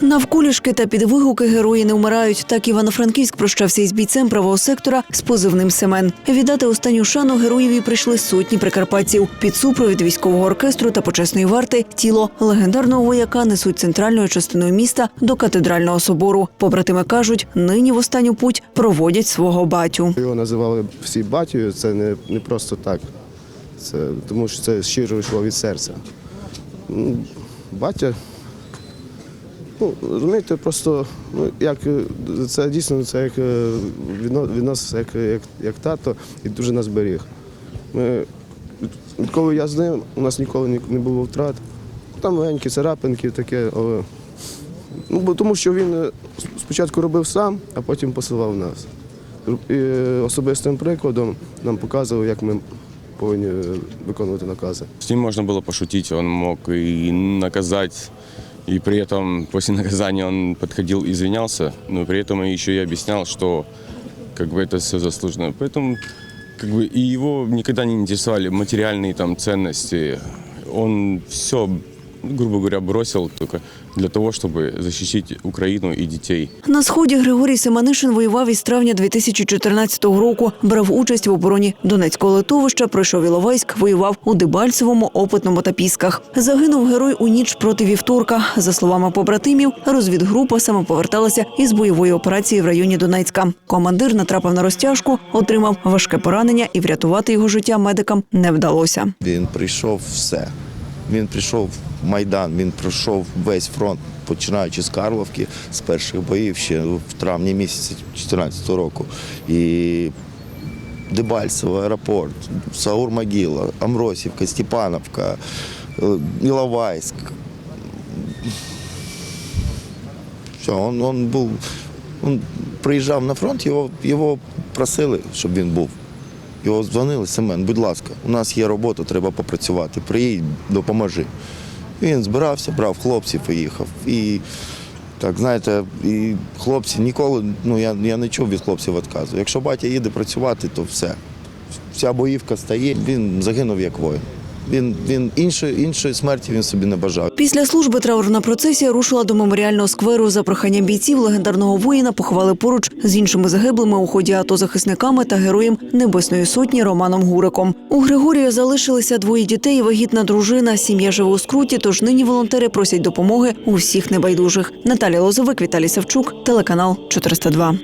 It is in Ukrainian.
Навколішки та під вигуки герої не вмирають. Так Івано-Франківськ прощався із бійцем правого сектора з позивним Семен. Віддати останню шану героєві прийшли сотні прикарпатців. Під супровід військового оркестру та почесної варти тіло легендарного вояка несуть центральною частиною міста до катедрального собору. Побратими кажуть, нині в останню путь проводять свого батю. Його називали всі батькою, це не, не просто так. Це, тому що це щиро йшло від серця. Батя, ну, розумієте, просто ну, як, е, це дійсно це як е, відно- відноситься як, як, як тато і дуже нас беріг. Ми, відколи я з ним, у нас ніколи не було втрат. Там маленькі царапинки таке, але ну, бо тому що він е, спочатку робив сам, а потім посилав нас. І особистим прикладом нам показував, як ми повинні виконувати накази. С ним можно было пошутить, он мог и наказать, и при этом после наказания он подходил, извинялся, но при этом еще и объяснял, что как бы это все заслуженно. Поэтому как бы и его никогда не интересовали материальные там ценности. Он все, грубо говоря, бросил только для того, чтобы защитить Украину и детей. На сході Григорій Семенишин воював із травня 2014 року. Брав участь в обороні Донецького литовища, пройшов Іловайськ, воював у Дебальцевому, Опитному та Пісках. Загинув герой у ніч проти вівторка. За словами побратимів, розвідгрупа саме поверталася із бойової операції в районі Донецька. Командир натрапив на розтяжку, отримав важке поранення і врятувати його життя медикам не вдалося. Він прийшов все. Він прийшов в Майдан, він пройшов весь фронт, починаючи з Карловки, з перших боїв ще в травні місяці 2014 року. І Дебальцево, аеропорт, Саур-Могила, Амросівка, Степановка, е, Іловайськ. Все, он, он був, он приїжджав на фронт, його, його просили, щоб він був. Його дзвонили, Семен, будь ласка, у нас є робота, треба попрацювати. Приїдь, допоможи. Він збирався, брав хлопців і їхав. І так, знаєте, і хлопці ніколи, ну я, я не чув від хлопців відказу. Якщо батя їде працювати, то все. Вся боївка стає, він загинув як воїн. Він, він іншої, іншої смерті він собі не бажав. Після служби траурна процесія рушила до меморіального скверу. За проханням бійців легендарного воїна поховали поруч з іншими загиблими у ході АТО захисниками та героєм Небесної сотні Романом Гуриком. У Григорія залишилися двоє дітей вагітна дружина. Сім'я живе у скруті, тож нині волонтери просять допомоги у всіх небайдужих. Наталя Лозовик, Віталій Савчук, телеканал 402.